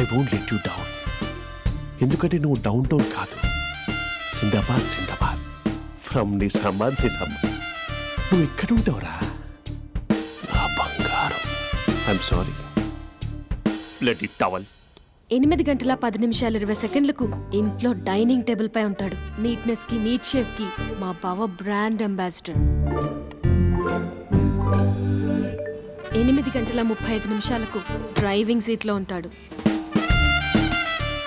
I won't let you down ఎందుకంటే నువ్వు down town కాదు Sindbad Sindbad from the summer నువ్వు ఎక్కడ ఉంటావురా నా బంగారం I'm sorry let it towel ఎనిమిది గంటల పది నిమిషాలు ఇరవై సెకండ్లకు ఇంట్లో డైనింగ్ టేబుల్ పై ఉంటాడు నీట్నెస్ కి నీట్ షేఫ్ కి మా బావ బ్రాండ్ అంబాసిడర్ ఎనిమిది గంటల ముప్పై ఐదు నిమిషాలకు డ్రైవింగ్ సీట్లో ఉంటాడు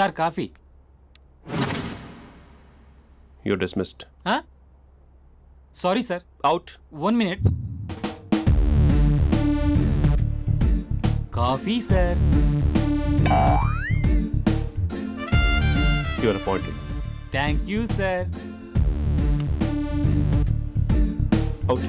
Sir, coffee. You're dismissed. Huh? Sorry, sir. Out. 1 minute. Coffee, sir. You are appointed. Thank you, sir. Out.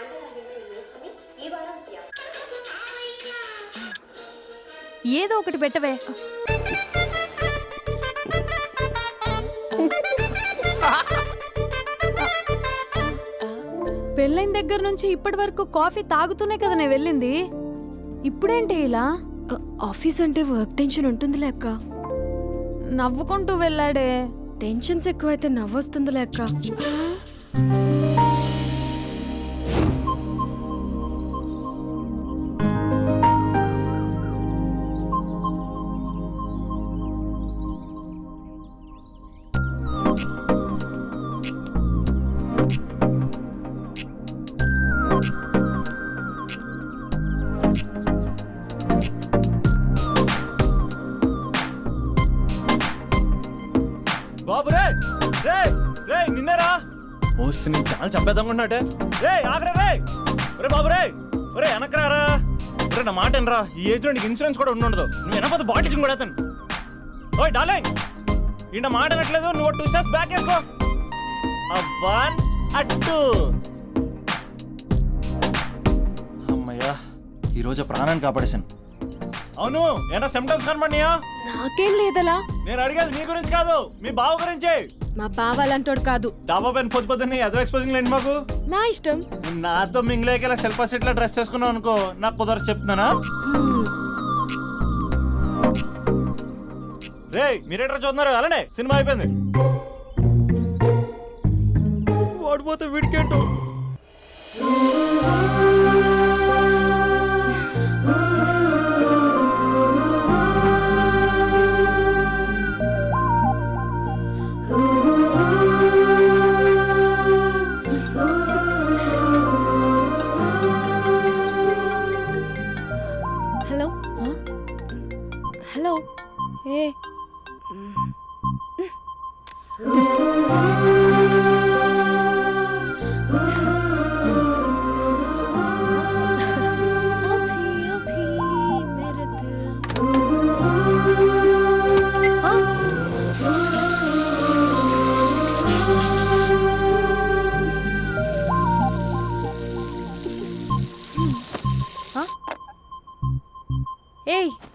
ఏదో ఒకటి పెట్టవే పెళ్ళైన దగ్గర నుంచి ఇప్పటి వరకు కాఫీ తాగుతూనే కదా నేను వెళ్ళింది ఇప్పుడేంటి ఇలా ఆఫీస్ అంటే వర్క్ టెన్షన్ ఉంటుందిలే అక్క నవ్వుకుంటూ వెళ్ళాడే టెన్షన్స్ ఎక్కువైతే నవ్వొస్తుంది అక్క నన్ను చంపేద్దామనుకున్నట్టే రే ఆగరే రే ఒరే బాబు రే ఒరే వెనకరారా ఒరే నా మాట ఎనరా ఈ ఏజ్ నీకు ఇన్సూరెన్స్ కూడా ఉండదు నువ్వు వెనకపోతే బాటిల్ కూడా అతను ఓయ్ డార్లింగ్ ఈయన మాట అనట్లేదు నువ్వు టూ స్టెప్స్ బ్యాక్ వేసుకో వన్ అట్టు అమ్మయ్యా ఈరోజు ప్రాణాన్ని కాపాడేశాను అవును ఏనా సిమ్టమ్స్ కనబడినాయా నాకేం లేదలా నేను అడిగేది మీ గురించి కాదు మీ బావ గురించి మా బావ అలాంటోడు కాదు దాబాబెన్ పొద్దు పొద్దున్న ఏదో ఎక్స్పోజింగ్ లేండి మాకు నా ఇష్టం నాతో మింగిలేక ఇలా సెల్ఫా సెట్ లా డ్రెస్ చేసుకున్నావు అనుకో నాకు కుదరదు చెప్తున్నానా రే మీరేటర్ చూస్తున్నారు అలానే సినిమా అయిపోయింది వాడిపోతే వీడికేంటో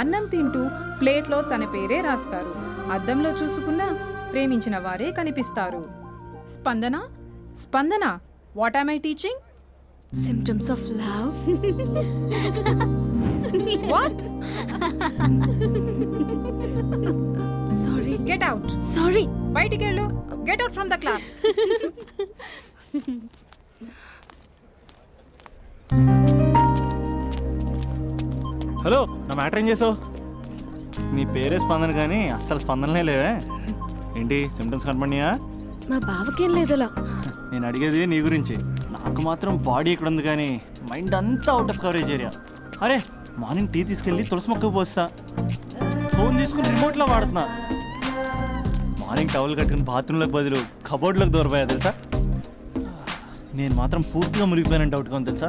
అన్నం తింటూ ప్లేట్లో తన పేరే రాస్తారు అద్దంలో చూసుకున్నా ప్రేమించిన వారే కనిపిస్తారు Spandana Spandana what I my teaching symptoms of love what sorry get out sorry బయటికి వెళ్ళు get out from the class hello నా మ్యాటర్ ఏం చేసావు నీ పేరే స్పందన కానీ అస్సలు స్పందనలే లేవే ఏంటి సిమ్టమ్స్ కనపడినాయా మా బావకేం లేదులా నేను అడిగేది నీ గురించి నాకు మాత్రం బాడీ ఇక్కడ ఉంది కానీ మైండ్ అంతా అవుట్ ఆఫ్ కవరేజ్ ఏరియా అరే మార్నింగ్ టీ తీసుకెళ్ళి తులసి మొక్కకు పోస్తా ఫోన్ తీసుకుని రిమోట్లో వాడుతున్నా మార్నింగ్ టవల్ కట్టుకుని బాత్రూంలోకి బదులు కబోర్డ్లకు దూరపోయా తెలుసా నేను మాత్రం పూర్తిగా మునిగిపోయానంటే అవుట్గా తెలుసా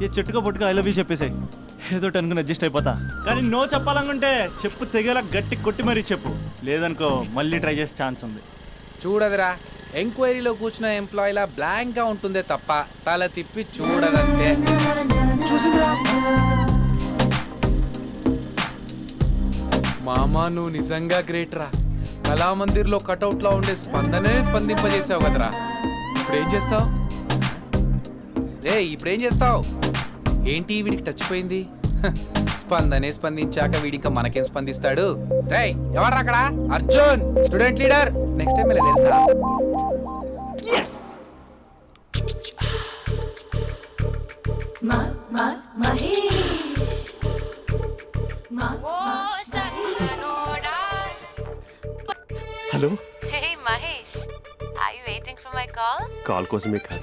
ఈ చెట్టుకో పొట్టుగా ఐ లవ్ యూ చెప్పేసాయి ఏదో అనుకుని అడ్జస్ట్ అయిపోతా కానీ నో చెప్పాలనుకుంటే చెప్పు తెగేలా గట్టి కొట్టి మరీ చెప్పు లేదనుకో మళ్ళీ ట్రై చేసే ఛాన్స్ ఉంది చూడదురా ఎంక్వైరీలో కూర్చున్న ఎంప్లాయీలా బ్లాంక్గా ఉంటుందే తప్ప తల తిప్పి చూడదంటే మామా నువ్వు నిజంగా గ్రేట్ రా కళామందిర్లో కటౌట్లో ఉండే స్పందనే స్పందింపజేసావు కదరా ఇప్పుడు ఏం చేస్తావు రే ఇప్పుడేం చేస్తావు ఏంటి వీడికి టచ్ పోయింది స్పందనే స్పందించాక వీడిక మనకేం స్పందిస్తాడు రై ఎవరు అక్కడ Arjun student leader next time తెలుసా hello hey Mahesh I waiting for my call call కోసమే కాదు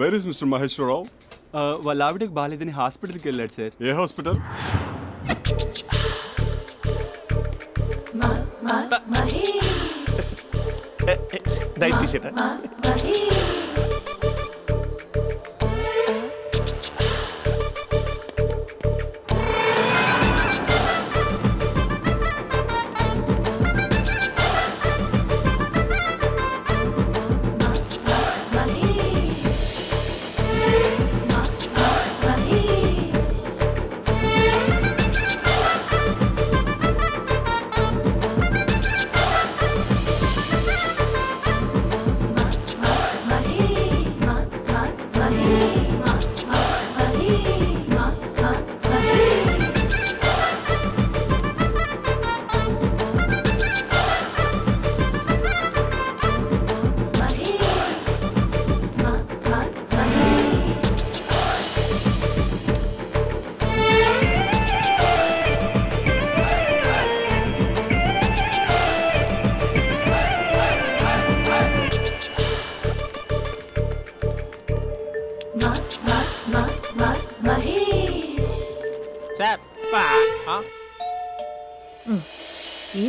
వేర్ ఇస్ మిస్టర్ మహేశ్వరరావు వాళ్ళ ఆవిడకి బాగాలేదని హాస్పిటల్కి వెళ్ళాడు సార్ ఏ హాస్పిటల్ నైట్ టీ షర్ట్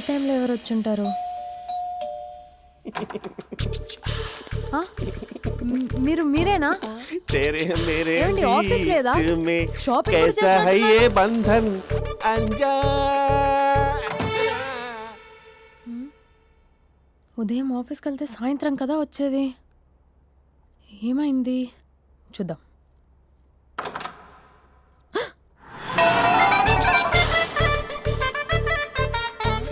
టైంలో ఎవరు వచ్చుంటారు ఆ? మ్, మీరు మీరేనా तेरे मेरे ఏమండి, ఆఫీస్ లేదా? बीच में షాపింగ్ కూడా कैसा है చేస్తున్నట్టున్నారు? ये बंधन अंजा ఉదయం ఆఫీస్కి వెళ్తే సాయంత్రం కదా వచ్చేది ఏమైంది చూద్దాం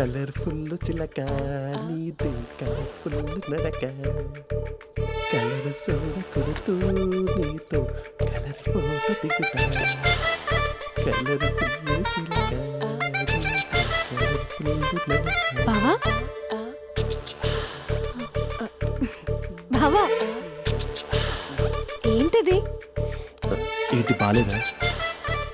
కలర్ఫుల్ చిలక నీదే కలర్ఫుల్ నడక కలర్ సోడ కొడుతూ నీతో కలర్ ఫోటో దిగుతా కలర్ చిలక ఏంటది ఏంటి బాలేదా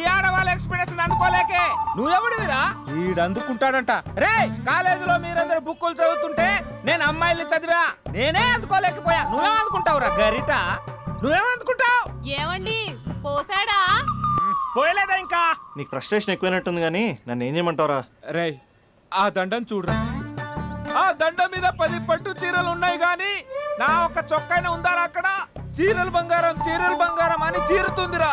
ఈ ఆడవాళ్ళ ఎక్స్పీరియన్స్ నువ్వు నువ్వెవడివిరా వీడందుకుంటాడంట రే కాలేజీలో మీరందరూ బుక్కులు చదువుతుంటే నేను అమ్మాయిల్ని చదివా నేనే అందుకోలేకపోయా నువ్వేం అందుకుంటావురా గరిట నువ్వేం అందుకుంటావు ఏమండి పోసాడా పోయలేదా ఇంకా నీకు ఫ్రస్ట్రేషన్ ఎక్కువైనట్టుంది కానీ నన్ను ఏం చేయమంటావురా రే ఆ దండం చూడరా ఆ దండ మీద పది పట్టు చీరలు ఉన్నాయి కానీ నా ఒక్క చొక్కైన ఉందా అక్కడ చీరలు బంగారం చీరలు బంగారం అని చీరుతుందిరా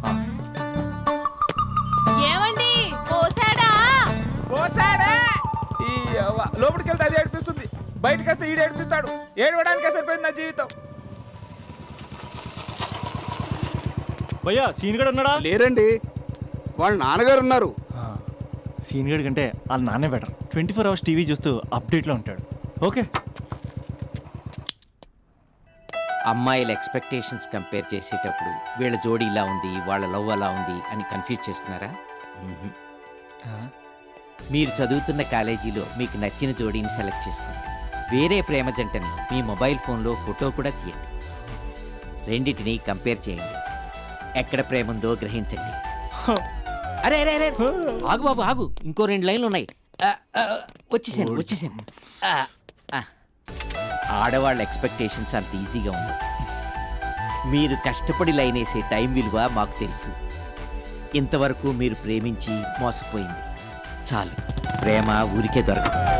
బయటకు వస్తే ఈడు ఏడిపిస్తాడు ఏడవడానికే సరిపోయింది నా జీవితం భయ్యా సీన్ ఉన్నాడా లేరండి వాళ్ళ నాన్నగారు ఉన్నారు సీన్ గడి కంటే వాళ్ళ నాన్నే better twenty four hours TV చూస్తూ అప్డేట్లో ఉంటాడు ఓకే అమ్మాయిల ఎక్స్పెక్టేషన్స్ కంపేర్ చేసేటప్పుడు వీళ్ళ జోడీ ఇలా ఉంది వాళ్ళ లవ్ అలా ఉంది అని కన్ఫ్యూజ్ చేస్తున్నారా మీరు చదువుతున్న కాలేజీలో మీకు నచ్చిన జోడీని సెలెక్ట్ చేసుకోండి వేరే ప్రేమ జంటని మీ మొబైల్ ఫోన్లో ఫోటో కూడా తీయండి రెండింటిని కంపేర్ చేయండి ఎక్కడ ప్రేమ ఉందో గ్రహించండి అరే అరే అరే ఆగు బాబు ఆగు ఇంకో రెండు లైన్లు ఉన్నాయి వచ్చేసాను వచ్చేసాను ఆడవాళ్ళ ఎక్స్పెక్టేషన్స్ అంత ఈజీగా ఉంది మీరు కష్టపడి లైన్ వేసే టైం విలువ మాకు తెలుసు ఇంతవరకు మీరు ప్రేమించి మోసపోయింది చాలు ప్రేమ ఊరికే దొరకదు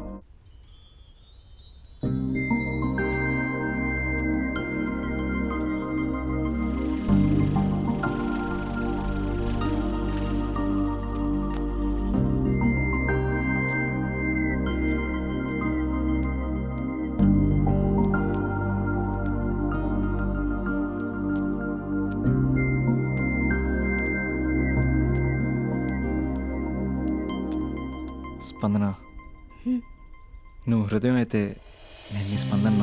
నువ్వు హృదయం అయితే నేను నీ స్పందన